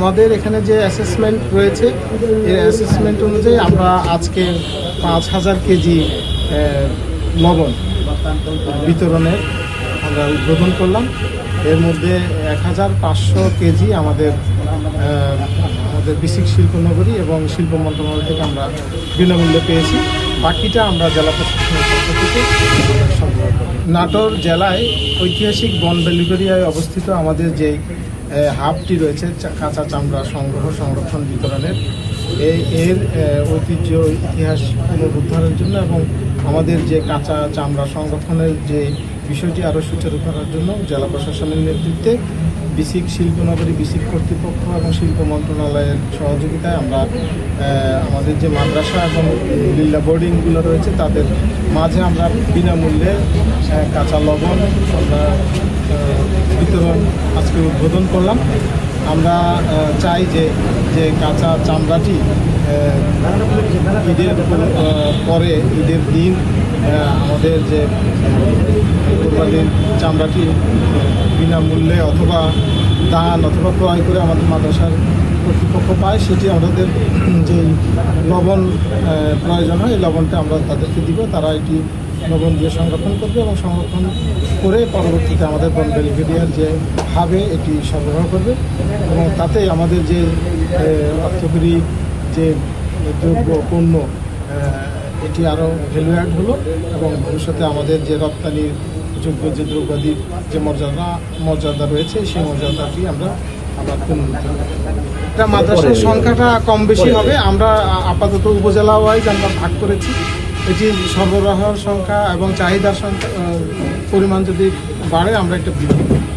আমাদের এখানে যে অ্যাসেসমেন্ট রয়েছে, এই অ্যাসেসমেন্ট অনুযায়ী আমরা আজকে পাঁচ হাজার কেজি লবণ বিতরণের আমরা উদ্বোধন করলাম। এর মধ্যে এক হাজার পাঁচশো কেজি আমাদের আমাদের বিসিক শিল্পনগরী এবং শিল্প মন্ত্রণালয় থেকে আমরা বিনামূল্যে পেয়েছি। বাকিটা আমরা জেলা প্রশাসনের পক্ষ থেকে সংগ্রহ করি। নাটোর জেলায় ঐতিহাসিক বন বেলিগরিয়ায় অবস্থিত আমাদের যে হাবটি রয়েছে কাঁচা চামড়া সংগ্রহ, সংরক্ষণ বিতরণের। এর ঐতিহ্য, ইতিহাস পুনরুদ্ধারের জন্য এবং আমাদের যে কাঁচা চামড়া সংরক্ষণের যে বিষয়টি আরও সুচারু করার জন্য জেলা প্রশাসনের নেতৃত্বে বিসিক শিল্পনগরী বিসিক কর্তৃপক্ষ এবং শিল্প মন্ত্রণালয়ের সহযোগিতায় আমরা আমাদের যে মাদ্রাসা এবং লিল্লা বোর্ডিংগুলো রয়েছে, তাদের মাঝে আমরা বিনামূল্যে কাঁচা লবণ বিতরণ আজকে উদ্বোধন করলাম। আমরা চাই যে যে কাঁচা চামড়াটি ঈদের পরে, ঈদের দিন আমাদের যে কোরবানির চামড়াটি বিনামূল্যে অথবা দান অথবা ক্রয় করে আমাদের মাদ্রাসার কর্তৃপক্ষ পায়, সেটি আমাদের যে লবণ প্রয়োজন হয়, এই লবণটা আমরা তাদেরকে দিব। তারা এটি লবণ দিয়ে সংরক্ষণ করবে এবং সংরক্ষণ করে পরবর্তীতে আমাদের বন বেলিভেরিয়ার যে হাবে এটি সরবরাহ করবে এবং তাতে আমাদের যে অর্থকরী যে দ্রব্য পণ্য এটি আরও ভ্যালু অ্যাড হলো এবং ভবিষ্যতে আমাদের যে রপ্তানির যোগ্য যে দ্রব্যাদির যে মর্যাদা মর্যাদা রয়েছে সেই মর্যাদাটি আমরা আবার পুনরুদ্ধার মাদ্রাসার সংখ্যাটা কম বেশি হবে। আমরা আপাতত উপজেলা ওয়াইজ আমরা ভাগ করেছি। এটি সরবরাহের সংখ্যা এবং চাহিদার সংখ্যা পরিমাণ যদি বাড়ে আমরা একটা